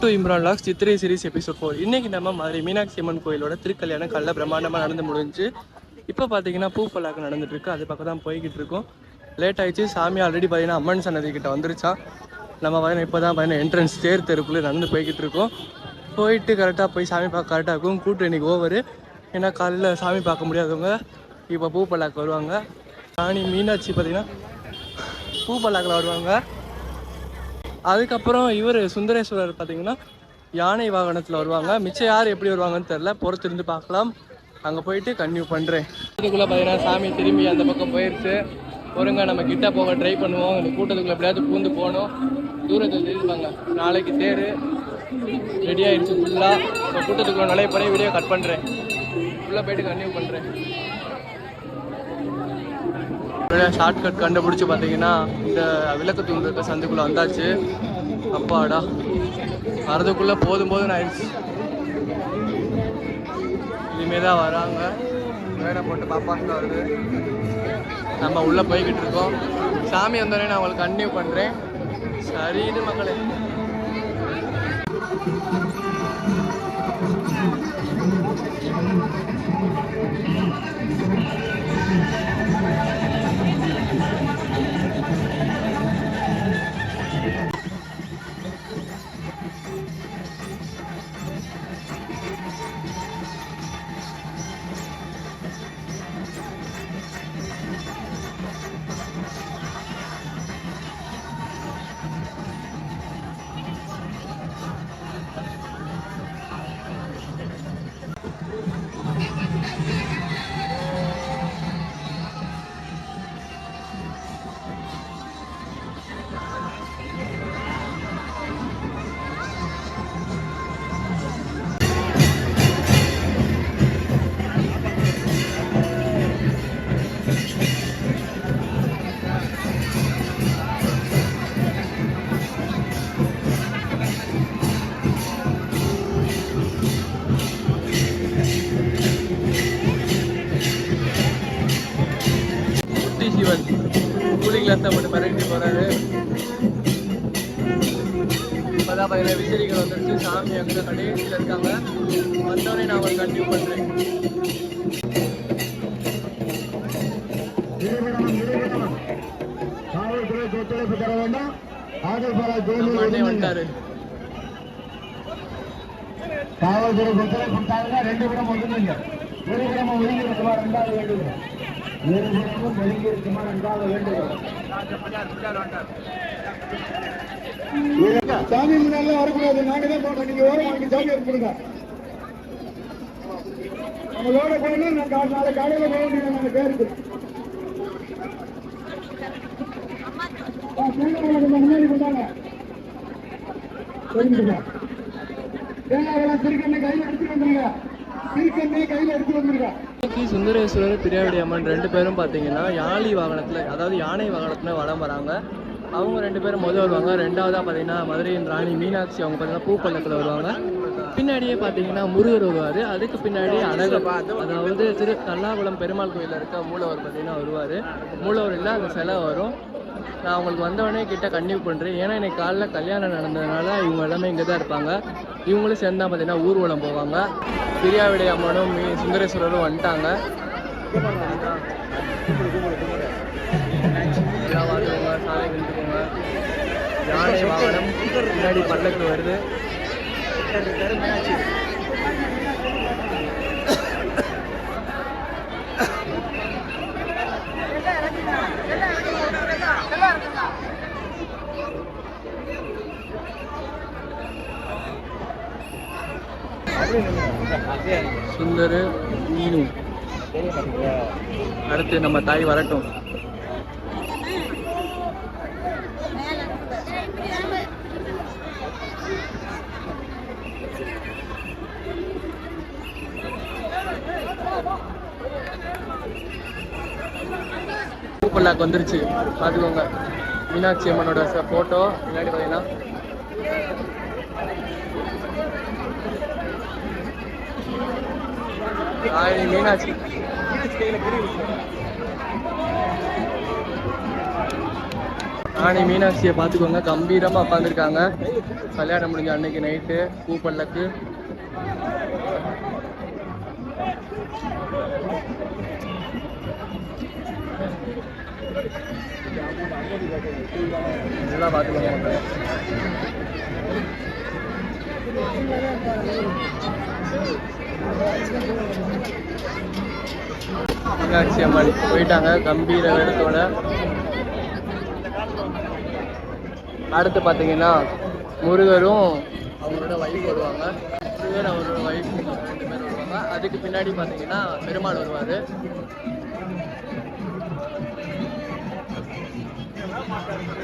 To Imran logs Chithirai series episode four இன்னைக்கு நம்ம மதுரை மீனாட்சி அம்மன் கோயிலோட திருக்கல்யாணம் கல்ல பிரம்மாண்டமாக நடந்து முடிஞ்சு இப்போ பார்த்தீங்கன்னா பூப்பல்லாக்கு நடந்துட்டு இருக்கு. அது பக்கம் தான் போய்கிட்டு இருக்கோம். லேட் ஆயிடுச்சு. சாமி ஆல்ரெடி பார்த்தீங்கன்னா அம்மன் சன்னதி கிட்ட வந்துருச்சான் நம்ம பார்த்தீங்கன்னா இப்போ தான் பார்த்தீங்கன்னா என்ட்ரன்ஸ் தேர் தெருக்குள்ளே நடந்து போய்கிட்டு இருக்கோம். போயிட்டு கரெக்டாக போய் சாமி பார்க்க கரெக்டாக இருக்கும். கூட்டம் இன்னைக்கு ஓவர் ஏன்னா காலையில் சாமி பார்க்க முடியாதவங்க இப்போ பூ பல்லாக்கு வருவாங்க. ராணி மீனாட்சி பார்த்தீங்கன்னா பூப்பல்லாக்கில் வருவாங்க. அதுக்கப்புறம் இவர் சுந்தரேஸ்வரர் பார்த்தீங்கன்னா யானை வாகனத்தில் வருவாங்க. மிச்சம் யார் எப்படி வருவாங்கன்னு தெரில பொறுத்திருந்து பார்க்கலாம். அங்கே போயிட்டு கன்டினியூ பண்ணுறேன் இதுக்குள்ளே பார்த்தீங்கன்னா சாமி திரும்பி அந்த பக்கம் போயிடுச்சு ஒருங்க நம்ம கிட்ட போக ட்ரை பண்ணுவோம். இந்த கூட்டத்துக்குள்ள எப்படியாவது பூந்து போகணும். தூரத்தில் தெரிஞ்சுப்பாங்க நாளைக்கு தேர். ரெடி ஆயிடுச்சு ஃபுல்லாக இப்போ கூட்டத்துக்குள்ள நுழைய போய் வீடியோ கட் பண்ணுறேன் உள்ளே போயிட்டு கன்டினியூ பண்ணுறேன் ஷார்ட்கட் கண்டுபிடிச்சி பார்த்தீங்கன்னா இந்த விளக்கு தூண் இருக்க சந்துக்குள்ளே வந்தாச்சு. அப்பாடா. வரதுக்குள்ளே போதும் போதும் ஆயிடுச்சு. இனிமேல் தான் வராங்க. வேலை போட்டு பாப்பாங்க வருது நம்ம உள்ளே போய்கிட்டு இருக்கோம். சாமி வந்தோடனே நான் உங்களுக்கு கண்டினியூ பண்ணுறேன் சரி இது மக்களே. you. கூலிங் கிளாஸ் மட்டும் மிரட்டி போறாரு. இப்போதான் பார்த்தீங்கன்னா விசிறிகள் வந்துருச்சு. சாமி அங்கே கடைசியில் இருக்காங்க. வந்தோடனே நான் ஒரு கண்டினியூ பண்ணுறேன் காவல்துறைக்கு ஒத்துழைப்பு தர வேண்டும் காவல்துறைக்கு ஒத்துழைப்பு ரெண்டு குடம் ஒதுங்குங்க. ஒரு குடமும் ஒதுங்கி இருக்குமா? ரெண்டாவது வேண்டுகிறோம் ஒரு குடமும் என்றால் வேண்டும் சாமி முன்னால வரக்கூடாது. நாங்க தான் போட்டோம் நீங்க ஓரம் வாங்கி சாமி கொடுங்க நம்மளோட போகணும் நான் நாளை காலையில போக வேண்டிய நாங்க பேருக்கு. முன்னாடி கொண்டாங்க தேங்காய் திருக்கண்ணை எடுத்துட்டு வந்துருங்க திருக்கண்ணை கையில எடுத்து வந்துருங்க இன்னைக்கு சுந்தரேஸ்வரர் பிரியாவிடி அம்மன் ரெண்டு பேரும் பார்த்தீங்கன்னா யாழி வாகனத்தில் அதாவது யானை வாகனத்தில் வளம் வராங்க. அவங்க ரெண்டு பேரும் முதல் வருவாங்க. ரெண்டாவதாக பார்த்தீங்கன்னா மதுரையின் ராணி மீனாட்சி அவங்க பார்த்தீங்கன்னா பூப்பள்ளத்தில் வருவாங்க. பின்னாடியே பார்த்தீங்கன்னா முருகர் வருவார். அதுக்கு பின்னாடி அழகர். அதாவது திரு கல்லாகுளம் பெருமாள் கோயிலில் இருக்க மூலவர் பார்த்தீங்கன்னா வருவார். மூலவர் இல்லை அந்த சிலை வரும். நான் அவங்களுக்கு வந்தவொடனே கிட்ட கன்டினியூ பண்ணுறேன் ஏன்னா எனக்கு காலைல கல்யாணம் நடந்ததுனால இவங்க எல்லாமே இங்கே தான் இருப்பாங்க. இவங்களும் சேர்ந்தா பார்த்தீங்கன்னா ஊர்வலம் போவாங்க. பிரியாவிடை அம்மனும் மீ சுந்தரேஸ்வரரும் வந்துட்டாங்க. எல்லாம் வாங்குவாங்க சாலை கும்பிட்டுக்கோங்க யானை வாகனம் பின்னாடி பல்லக்கு வருது. சுந்தர் மீனு. அடுத்து நம்ம தாய் வரட்டும். பூப்பல்லாக்கு வந்துருச்சு. பார்த்துக்கோங்க. மீனாட்சி அம்மனோட ஃபோட்டோ முன்னாடி பார்த்தீங்கன்னா மீனாட்சி. ராணி மீனாட்சியை பார்த்துக்கோங்க. கம்பீரமாக உட்காந்துருக்காங்க கல்யாணம் முடிஞ்ச அன்னைக்கு நைட்டு பூப்பல்லக்கு நல்லா பார்த்துக்கோங்க. மக்களே. மீனாட்சி அம்மன் போயிட்டாங்க கம்பீர வேடத்தோட. அடுத்து பார்த்தீங்கன்னா முருகரும் அவங்களோட வைஃப் வருவாங்க. முருகர் அவரோட வைஃப் ரெண்டு பேர் வருவாங்க. அதுக்கு பின்னாடி பார்த்தீங்கன்னா பெருமாள் வருவார். முருகர்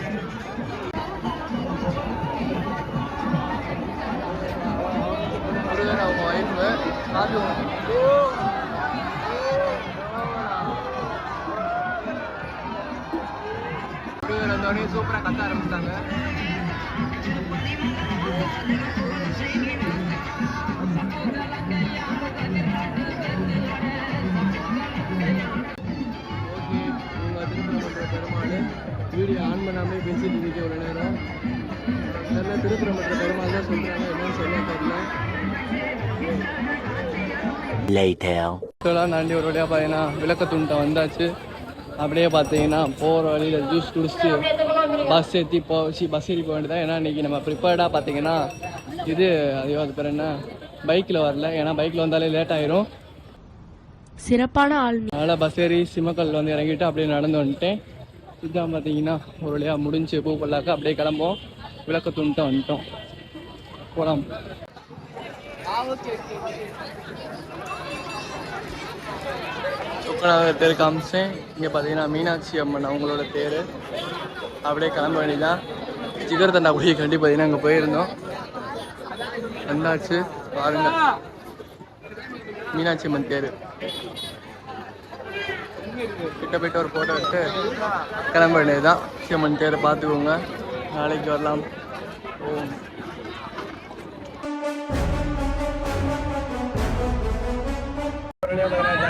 இதெல்லாம் தாண்டி ஒரு வழியாக பார்த்தீங்கன்னா விளக்கத்துண்டை வந்தாச்சு. அப்படியே பார்த்தீங்கன்னா போகிற வழியில் ஜூஸ் குடிச்சிட்டு பஸ் ஏற்றி போச்சு பஸ் ஏறி போக வேண்டியதான் ஏன்னா இன்றைக்கி நம்ம ப்ரிப்பேர்டாக பார்த்தீங்கன்னா இது ஐயோ அது பேர் என்ன? பைக்கில் வரல. ஏன்னா பைக்கில் வந்தாலே லேட் ஆயிரும். சிறப்பான ஆள்மை அதனால் பஸ் ஏறி சிம்மக்கல் வந்து இறங்கிட்டு அப்படியே நடந்து வந்துட்டேன். இதுதான் பார்த்தீங்கன்னா ஒரு வழியாக முடிஞ்சு பூ பல்லாக்க அப்படியே கிளம்போம் விளக்கத்துண்டை வந்துட்டோம். போகலாம் சுக்கநாதர் பேர் காமிச்சேன் இங்கே பார்த்தீங்கன்னா மீனாட்சி அம்மன் அவங்களோட பேர். அப்படியே கிளம்ப வேண்டியதான் ஜிகர் தண்டா குடியை கண்டி பார்த்தீங்கன்னா அங்கே போயிருந்தோம். வந்தாச்சு. பாருங்க. மீனாட்சி அம்மன் தேர் கிட்ட போயிட்டு ஒரு ஃபோட்டோ எடுத்து கிளம்ப வேண்டியதுதான். அம்மன் தேரை பார்த்துக்கோங்க. நாளைக்கு வரலாம். ஓம்.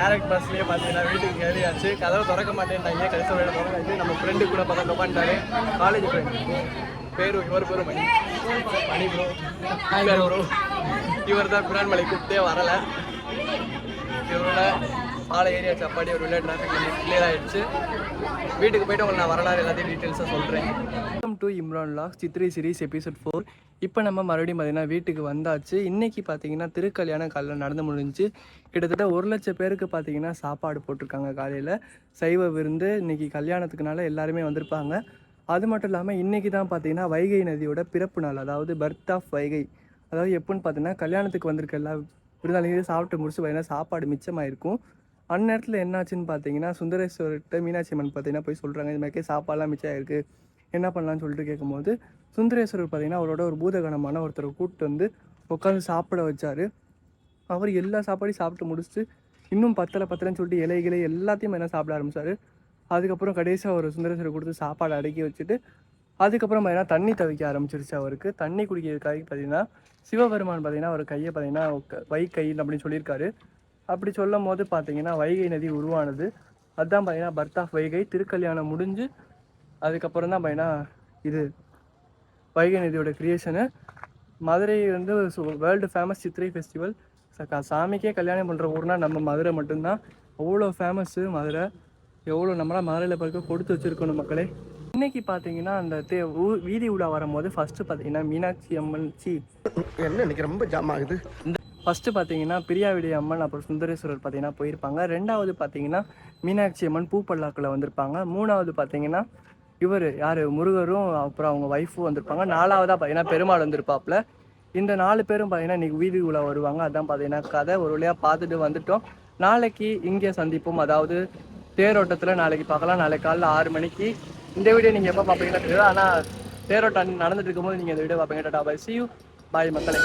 டேரக்ட் பஸ்லேயே பார்த்தீங்கன்னா வீட்டுக்கு கேள்வியாச்சு கதவை திறக்க மாட்டேன்ட்டாங்க கடைசி வேலை திறக்காச்சு நம்ம ஃப்ரெண்டு கூட பார்த்தா உட்காந்துட்டாரு. காலேஜ் ஃப்ரெண்ட் பேரு இவர் பேர் மணி. மணி ப்ரோ பேர் ப்ரோ இவர் தான் பிரான்மலை கூப்பிட்டே வரல. இவரோட பாலை ஏரியா சப்பாடி ஒரு உள்ள டிராஃபிக் கிளியர் ஆயிடுச்சு. வீட்டுக்கு போயிட்டு உங்களுக்கு நான் வரலாறு எல்லாத்தையும் டீட்டெயில்ஸாக சொல்கிறேன் welcome to Imran log Chithirai series episode four இப்போ நம்ம மறுபடியும் பார்த்திங்கன்னா வீட்டுக்கு வந்தாச்சு. இன்றைக்கி பார்த்தீங்கன்னா திருக்கல்யாணம் காலையில் நடந்து முடிஞ்சு கிட்டத்தட்ட ஒரு லட்சம் பேருக்கு பார்த்தீங்கன்னா சாப்பாடு போட்டிருக்காங்க காலையில். சைவ விருந்து இன்னைக்கு கல்யாணத்துக்குனால எல்லாருமே வந்திருப்பாங்க. அது மட்டும் இல்லாமல் இன்றைக்கி தான் பார்த்தீங்கன்னா வைகை நதியோட பிறப்பு நாள் அதாவது பர்த் ஆஃப் வைகை. அதாவது எப்போன்னு பார்த்தீங்கன்னா கல்யாணத்துக்கு வந்திருக்க எல்லா விருந்தாளிகளும் சாப்பிட்டு முடிச்சு பார்த்தீங்கன்னா சாப்பாடு மிச்சமாயிருக்கும். அந்நேரத்தில் என்னாச்சுன்னு பார்த்தீங்கன்னா சுந்தரேஸ்வரர்கிட்ட மீனாட்சி அம்மன் பார்த்தீங்கன்னா போய் சொல்கிறாங்க இது மாதிரி சாப்பாடெலாம் மிச்சம் ஆயிருக்கு என்ன பண்ணலாம்னு சொல்லிட்டு கேட்கும்போது சுந்தரேஸ்வரர் பார்த்தீங்கன்னா அவரோட ஒரு பூதகணமான ஒருத்தரை கூப்பிட்டு வந்து உட்காந்து சாப்பிட வச்சார். அவர் எல்லா சாப்பாடையும் சாப்பிட்டு முடிச்சுட்டு இன்னும் பத்தலை பத்தலைன்னு சொல்லிட்டு இலைகளை எல்லாத்தையும் என்ன சாப்பிட ஆரம்பிச்சாரு. அதுக்கப்புறம் கடைசியாக ஒரு சுந்தரேஸ்வரர் கொடுத்து சாப்பாடு அடக்கி வச்சுட்டு அதுக்கப்புறம் பார்த்தீங்கன்னா தண்ணி தவிக்க ஆரம்பிச்சிருச்சு அவருக்கு. தண்ணி குடிக்கிறதுக்காக பார்த்தீங்கன்னா சிவபெருமான் பார்த்தீங்கன்னா அவர் கையை பார்த்தீங்கன்னா க- வை கையில் அப்படின்னு சொல்லியிருக்காரு. அப்படி சொல்லும் போது பார்த்தீங்கன்னா வைகை நதி உருவானது. அதுதான் பார்த்தீங்கன்னா பர்த் ஆஃப் வைகை. திருக்கல்யாணம் முடிஞ்சு அதுக்கப்புறம் தான் பார்த்தீங்கன்னா இது வைகை நதியோட கிரியேஷனு மதுரை வந்து வேர்ல்டு ஃபேமஸ் சித்திரை ஃபெஸ்டிவல் சாமிக்கே கல்யாணம் பண்ணுற ஊர்னா நம்ம மதுரை மட்டும்தான். அவ்வளோ ஃபேமஸ்ஸு மதுரை. எவ்வளோ நம்மளாம் மதுரையில் பிறகு கொடுத்து வச்சுருக்கணும் மக்களே. இன்னைக்கு பார்த்தீங்கன்னா அந்த தே ஊ- வீதி உலா வரும்போது ஃபஸ்ட்டு பார்த்தீங்கன்னா மீனாட்சி அம்மன் சி. என்ன இன்னைக்கு ரொம்ப ஜாம் ஆகுது? ஃபஸ்ட்டு பார்த்தீங்கன்னா பிரியாவிடி அம்மன் அப்புறம் சுந்தரேஸ்வரர் பார்த்தீங்கன்னா போயிருப்பாங்க. ரெண்டாவது பார்த்தீங்கன்னா மீனாட்சி அம்மன் பூப்பல்லாக்கில் வந்திருப்பாங்க. மூணாவது பார்த்தீங்கன்னா இவர் யார்? முருகரும் அப்புறம் அவங்க ஒய்ஃபும் வந்திருப்பாங்க. நாலாவதாக பார்த்தீங்கன்னா பெருமாள் வந்திருப்பாப்புல. இந்த நாலு பேரும் பார்த்தீங்கன்னா இன்றைக்கி வீதி உலா வருவாங்க. அதான் பார்த்தீங்கன்னா கதை. ஒரு வழியாக பார்த்துட்டு வந்துட்டோம். நாளைக்கு இங்கே சந்திப்போம். அதாவது தேரோட்டத்தில் நாளைக்கு பார்க்கலாம் நாளைக்கு காலைல ஆறு மணிக்கு. இந்த வீடியோ நீங்கள் எப்போ பார்ப்பீங்கன்னா தெரியாது. ஆனால் தேரோட்டம் நடந்துட்டு இருக்கும்போது நீங்கள் இந்த வீடியோ பார்ப்பீங்க tata bye see you bye மக்களை.